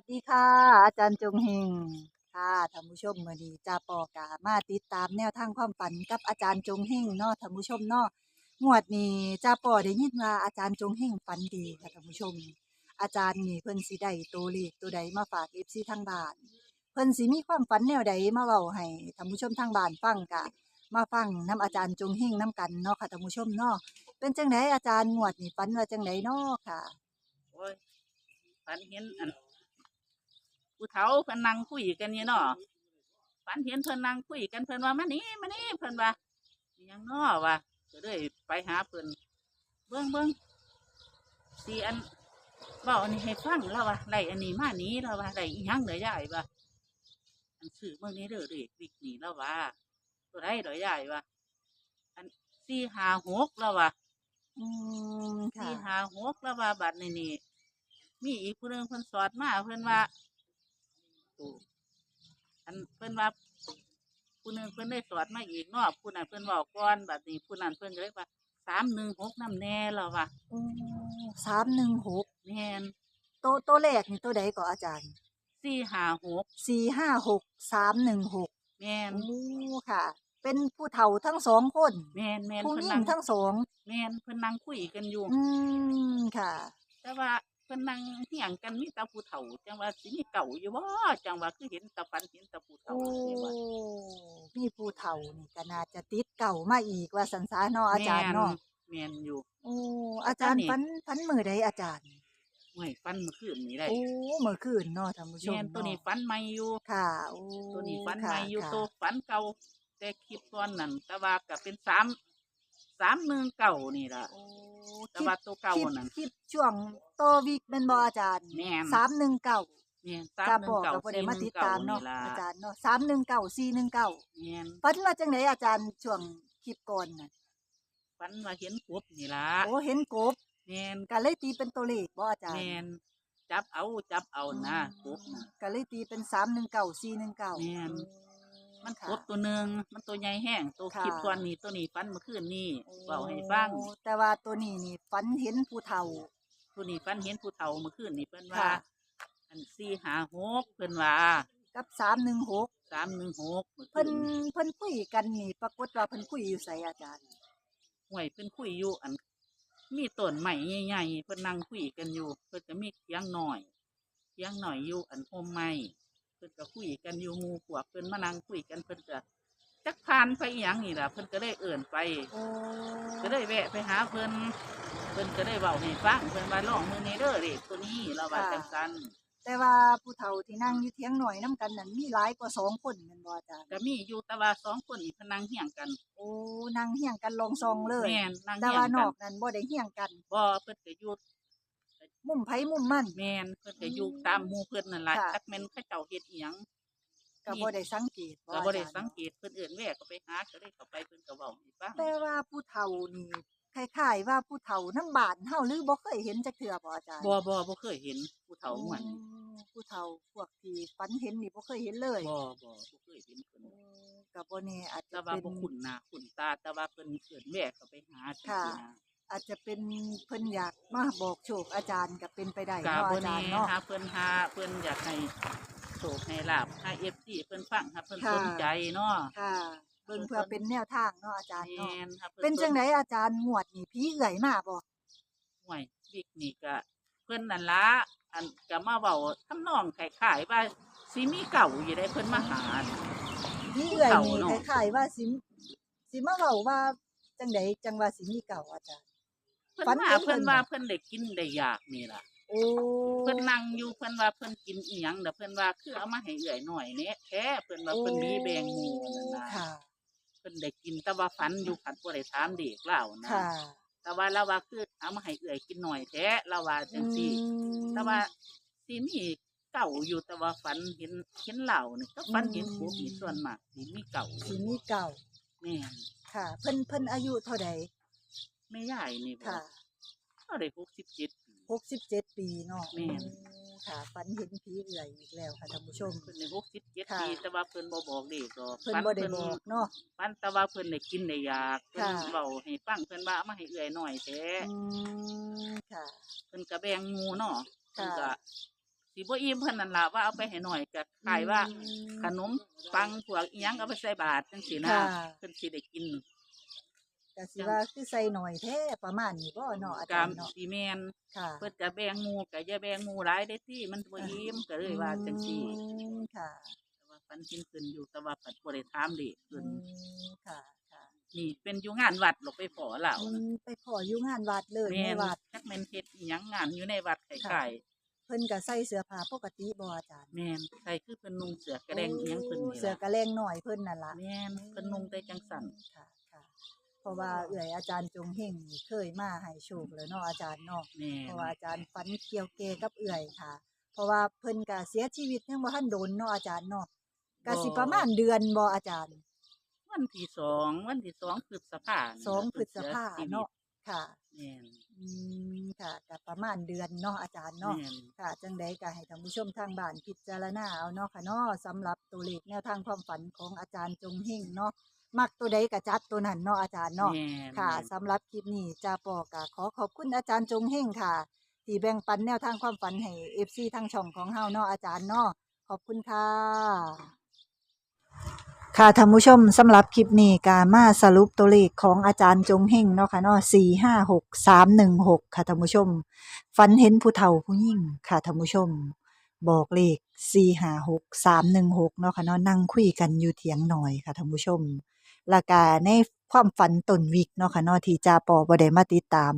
วัสดีค่ะ อาจารย์จงเฮงค่ะท่านผู้ชมมือนี้จาปอกามาติดตามแนวทางความฝันกับอาจารย์จงเฮงเนาะท่านผู้ชมเนาะงวดนี้จาปอได้ยินว่าอาจารย์จงเฮงฝันดีค่ะท่านผู้ชม อาจารย์นี่เพิ่นสิได้ตัวเลขตัวใดมาฝาก FC ทางบ้านเพิ่นสิมีความฝันแนวใดมาเว้าให้ท่านผู้ชมทางบ้านฟังกะมาฟังนํอาจารย์จงเฮงนํกันเนาะค่ะท่านผู้ชมเนาะเป็นจังไดอาจารย์งวดนี้ฝันว่าจังไดเนาะค่ะโอ้ยฝันเห็นอัน ผู้เฒ่าเพิ่นนั่งคุยกันนี่เนาะฝันเห็นเพิ่นนั่งคุยกันเพิ่นว่ามานี่มานี่เพิ่นว่าอิหยังเนาะว่าก็เลยไปหาเพิ่นเบิ่งเบิ่งสีอันเว้าอันนี้ให้ฟังแล้วว่าได้อันนี้มานี้แล้วว่าได้อีหยังเด้อยายว่าอันซื้อเมื่อนี้เด้อเด็กวิกนี่แล้วว่าตัวได้เด้อยายว่าอันสี่ห้าหกแล้วว่าอืมค่ะสี่ห้าหกแล้วว่าบัตรนี่นี่มีอีกผู้หนึ่งเพิ่นสอนมาเพิ่นว่าโอ้อันเพิ่นว่าผู้หนึ่งเพิ่นได้สอนมาอีกเนาะผู้นั้นเพิ่นบอกก่อนบัดนี้ผู้นั้นเพิ่นก็เลยว่าสามหนึ่งหกน้ำแน่แล้วว่ะสามหนึ่งหกแม่นตัวตัวแรกนี่ตัวใดก็อาจารย์สี่ห้าหกสี่ห้าหกสามหนึ่งหกแม่นโอ้ค่ะ เป็นผู้เฒ่าทั้งสองคนแม่นแม่นผู้เพิ่นหญินั่งงทั้งสองแม่นเพิ่นนั่งคุยกันอยู่ อืมค่ะ แต่ว่า เพิ่นนั่งเถียงกันมีแต่ผู้เฒ่า จังว่าสิมีเก่าอยู่บ่จังว่าคือเห็นแตะฟันเห็นแตะผู้เฒ่าโอ้นี่ว่ามีผู้เฒ่านี่ก็น่าจะติดเก่ามาอีกว่าสันสาเนาะอาจารย์เนาะแม่นอยู่โอ้อาจารย์อาจารย์นี่ฟันฟันมือใดอาจารย์ห่วยฟันเมื่อคืนนี้ได้โอ้เมื่อคืนเนาะท่านผู้ชมแม่นตัวนี้เาะฟันใหม่อยู่ค่ะโอ้ตัวนี้ฟันค่ะใหม่อยู่ค่ะตัวฟันเก่าแต่คลิปก่อนนั่นแต่ว่าก็เป็นสาม สามหนึ่งเก่านี่ล่ะโอ้แต่ว่าตัวเก่าคลิปนั่นคลิปช่วงโตวิกเป็นบออาจารย์แม่น สามหนึ่งเก้าเนี่ยสามจะหนึ่บงอกเก่ากับบ่ได้สี่มาหนึ่ติงดเก่าตามนี่เนาะล่ะอาจารย์เนาะสามหนึ่งเก้าสี่หนึ่งเก้าแม่นฟันว่าจังไหนอาจารย์ช่วงคลิปก่อนน่ะฟันมาเห็นกบนี่ล่ะโอ้เห็นกบแม่นก็เลยตีเป็นตัวเลขบ่อาจารย์แม่นจับเอาจับเอานะกบน่ะก็เลยตีเป็นสามหนึ่งเก้าสี่หนึ่งเก้าแม่น มันค่ะกบตัวหนึ่งมันตัวใหญ่แห้งตัวค่ะคลิปก่อนนี่ตัวนี้ฟันเมื่อคืนนี่เบาให้ฟังโอ้แต่ว่าตัวนี้นี่ฝันเห็นผู้เฒ่า ตัวนี้ฟันเห็นผู้เฒ่าเมื่อคืนนี่เพิ่นว่าค่ะอันสี่หาหกเพิ่นว่ากับสามหนึ่งหกสามหนึ่งหกเพิ่นเพิ่นคุยกันนี่ปรากฏว่าเพิ่นคุยอยู่ไสอาจารย์ห่วยเพิ่นคุยอยู่อัน มีต้นใหม่ใหญ่ๆเพิ่นนั่งคุยกันอยู่ เพิ่นก็มีเสียงหน่อยเสียงหน่อยอยู่อันโฮมไม้ เพิ่นก็คุยกันอยู่หมู่พวกเพิ่นมานั่งคุยกันเพิ่นก็จักพานไปอหย่างนี่ล่ะเพิ่นก็ได้เอิ่นไป โอ้ก็ได้แวะไปหาเพิ่นเพิ่นก็ได้เว้าให้ฟังเพิ่นว่าลองมือนี้เด้อเด็กตัวนี้เราว่าจังซั่นแต่ว่าผู้เฒ่าที่นั่งอยู่เถียงหน่อยน้กันนั่นมีหลายกว่าสองคนแม่นบ่อาจารย์ก็มีอยู่แต่ว่าสองคนนี่เพนนังเฮียงกันโอ้นั่งเฮียงกันลองซองเลย แม่นนั่งแต่เฮียว่างนกัอนกนั้นบ่ได้เฮียงกัน บ่เพิ่นก็อยู่ มุมไผมุมมัน แม่นเพิ่นก็อยู่ตามหมู่เพิ่นนั่นล่ะค่ะ จักแม่นเขาเจ้าเฮ็ดอีหยังก็บ่ได้สังเกตก็บ่ได้อาจารย์สังเกตเพิ่นเอิ้นแวะก็ไปหาก็ได้เข้าไปเพิ่นก็เว้าให้ฟังแต่ว่าผู้เฒ่านี่คล้ายๆว่าผู้เฒ่าน้ำบ้านเฮาหรือบ่เคยเห็นจักเทื่อบ่อาจารย์บ่บ่บ่เคยเห็นผู้เฒ่าเหมือนโผู้เฒ่าพวกที่ฝันเห็นนี่บ่เคยเห็นเลยบ่บ่บ่เคยเห็นเพิ่นโอ้ก็บ่แน่อาจแต่จะว่าเป็นบ่คุ้นหน้าคุ้นตาแต่ว่าเพิ่นเอิ้นแวะก็ไปหาจังค่ะซี่นะ อาจจะเป็นเพิ่นอยากมาบอกโชคอาจารย์ก็เป็นไปได้กาเนาะบอาจารนี้ย์เนาะ หาเพิ่นหาเพิ่นอยากให้โชคให้ลาบให้เอฟซีเพิ่นฟังหาเพิ่นค่ะ สนใจเนาะค่ะเบิ่งเพื่อเป็นแนวทางเนาะอาจารย์แม่เนาะนหาพิ่เป็นจังสไดอาจารย์งวดนี่ผีเอื่อยมาบ่ห่วยวิกนี่ก็เพิ่นนั่นละอันก็มาเว้าทำนองคล้ายๆว่าสิมีเก่าอยู่ได้เพิ่นมาหา ผีเอื่อยนี่เก่าเนาะคล้ายๆว่าสิสิมาเว้าว่าจังไดจังว่าสิมีเก่าอาจารย์ เพิ่นฝันมาเห็นเพิ่เพิ่นนว่าเพิ่นได้กินได้อยากนี่ล่ะ โอ้เพิ่นนั่งอยู่เพิ่นว่าเพิ่นกินอีหยังเด้อเพิ่นว่าคือเอามาให้เอื้อยหน่อยแหน่แท้เพิ่นว่าเพิ่นมีแบงหมู่นั่นน่ะค่ะ เพิ่นได้กินแต่ว่าฝันอยู่ผันบ่ได้ถามเด็กเล่านะค่ะแต่ว่าเราว่าคือเอามาให้เอื่อยกินหน่อยแท้เราว่าจังซี่อืมแต่ว่าสิมีเก่าอยู่แต่ว่าฝันเห็นเห็นเหล่านี่ก็ฝันเห็นอืมพวกนี่ส่วนมากสิมีเก่าสิมีเก่า แม่นค่ะ เพิ่นเพิ่นอายุเท่าใด แม่ยายนี่บ่ค่ะก็ได้67ปี67ปีเนาะแม่นอืมค่ะ ฝันเห็นผีเอื่อยอีกแล้วค่ะท่านผู้ชม เพิ่นได้67ค่ะ ปีแต่ว่าเพิ่นบ่บอกเด็กดอกเพิ่นบ่ได้บอกเนาะฝันแต่ว่าเพิ่นได้กินได้อยากเพิ่นค่ะ เว้าให้ฟังเพิ่นว่าเอามาให้เอื่อยหน่อยแท้อืมค่ะ เพิ่นก็แบ่งหมู่เนาะเพิ่นก็ค่ะ สิสิบ่อิ่มเพิ่นนั่นล่ะว่าเอาไปให้หน่อยก็ขายว่าขนมปังพวกอีหยังเอาไปใส่บาตรจังซี่นะค่ะ เพิ่นสิได้กิน ก็สิว่าคือใส่หน่อยแท้ประมาณนี้บ่เนาะอาจารกามย์เนาะสิแม่นค่ะเพิ่นก็แบ่งหมู่ก็อย่าแบ่งหมู่หลายได้ติมันบ่อิ่มก็เลยว่าจังซี่อืมค่ะแต่ว่าฝันเห็นเพิ่นอยู่แต่ว่าเพิ่นบ่ได้ถามเด็กอืเพิ่นมค่ะค่ะนี่เป็นอยู่งานวัดหรอกไปขอเราอืมไปขออยู่งานวัดเลยแม่ในนวัดจักแม่นเฮ็ดอีหยังงานอยู่ในวัดไข่เพิ่นก็ใส่เสื้อผ้าปกติบ่อาจารย์แม่นใส่คือเพิ่นนุ่งเสื้อกระแดงอีหยังเพิ่นนี่เสื้อกระแลงหน่อยเพิ่นนั่นล่ะแม่นเพิ่นนุ่งแต่จังสั่นค่ะค่ะ เพราะว่าเอื้อยอาจารย์จงเฮงนี่เคยมาให้โชคแล้วเนาะอาจารย์เนาะแม่เพนราะว่าอาจารย์ฝันเกี่ยวเกกับเอื่อยค่ะ เพราะว่าเพิ่นก็เสียชีวิตยังบ่ทันโดนเนาะอาจารย์เนาะก็สิประมาณเดือนบ่อาจารย์วันที่สองวันที่สองพฤษภาคมสองพฤษภาเนาะค่ะ แม่นอืมค่ะก็ประมาณเดือนเนาะอาจารย์เนาะ แม่น ค่ะจังใดก็ให้ท่านผู้ชมทางบ้านพิจารณาเอาเนาะค่ะเนาะสำหรับตัวเลขแนวทางความฝันของอาจารย์จงเฮงเนาะ มักตัวใดก็จัดตัวนั้นเนาะอาจารย์เนาะแม่นค่ะสำหรับคลิปนี้จาปอกะขอขอบคุณอาจารย์จงเฮงค่ะ ที่แบ่งปันแนวทางความฝันให้ FC ทางช่องของเฮาเนาะอาจารย์เนาะขอบคุณค่ะ ค่ะท่านผู้ชมสำหรับคลิปนี้กามาสรุปตัวเลขของอาจารย์จงเฮงเนาะค่ะเนาะ456316ค่ะท่านผู้ชมฝันเห็นผู้เฒ่าผู้หญิงค่ะท่านผู้ชม บอกเลข456316เนาะค่ะเนาะนั่งคุยกันอยู่เถียงหน่อยค่ะท่านผู้ชม แล้วก็ในความฝันตนวิกเนาะค่ะเนาะที่จาปอบ่ได้มาติดตาม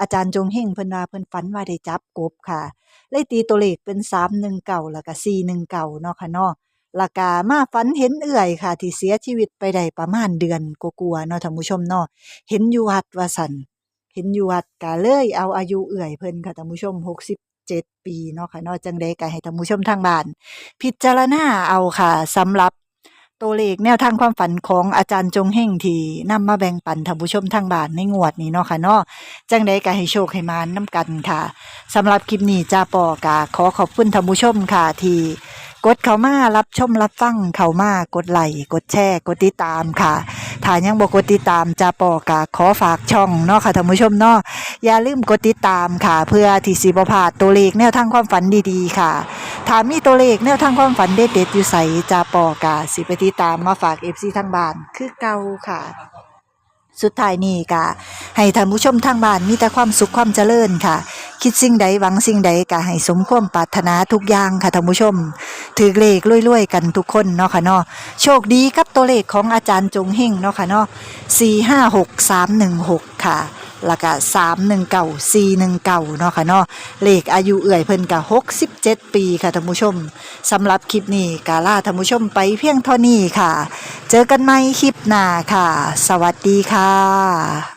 อาจารย์จงเฮงเพิ่นว่าเพิ่นฝันว่าได้จับกบค่ะเลยตีตัวเลขเป็น319แล้วก็419เนาะค่ะเนาะแล้วก็มาฝันเห็นเอื่อยค่ะ ที่เสียชีวิตไปได้ประมาณเดือนกว่าๆเนาะท่านผู้ชมเนาะเห็นอยู่วัดว่าซั่นเห็นอยู่วัดก็เลยเอาอายุเอื่อยเพิ่นค่ะท่านผู้ชม67ปีเนาะค่ะเนาะจังได๋ก็ให้ท่านผู้ชมทางบ้านพิจารณาเอาค่ะสำหรับ ตัวเลขแนวทางความฝันของอาจารย์จงเฮงที่นำมาแบ่งปันท่านผู้ชมทางบ้านในงวดนี้เนาะค่ะเนาะจังใดก็ให้โชคให้มานำกันค่ะสำหรับคลิปนี้จ้าปอกาขอขอบคุณท่านผู้ชมค่ะที่กดเข้ามารับชมรับฟังเข้ามากดไลค์กดแชร์กดติดตามค่ะถ้ายังบ่กดติดตามจ้าปอกาขอฝากช่องเนาะค่ะท่านผู้ชมเนาะอย่าลืมกดติดตามค่ะ เพื่อที่สิบ่พลาดตัวเลขแนวทางความฝันดีๆค่ะ ถามมีตัวเลขแนวทางความฝันเด็ดๆอยู่ใสจาปอกาสิไปติดตามมาฝาก FC ทางบ้านคือเก่าค่ะ สุดท้ายนี้ก็ให้ท่านผู้ชมทางบ้านมีแต่ความสุขความเจริญค่ะ คิดสิ่งใดหวังสิ่งใดก็ให้สมความปรารถนาทุกอย่างค่ะท่านผู้ชม ถือเลขรวยๆกันทุกคนเนาะค่ะเนาะโชคดีกับตัวเลขของอาจารย์จงเฮงเนาะค่ะเนาะ456316ค่ะ แล้วก็สามหนึ่งเก่านาะค่ะเนาะเลขอายุเอื่อยเพิ่นกาหกสิบเจ็ดปีค่ะท่านผู้ชมสำหรับคลิปนี้กาล่าท่านผู้ชมไปเพียงเท่านี้ค่ะ เจอกันใหม่คลิปหน้าค่ะ สวัสดีค่ะ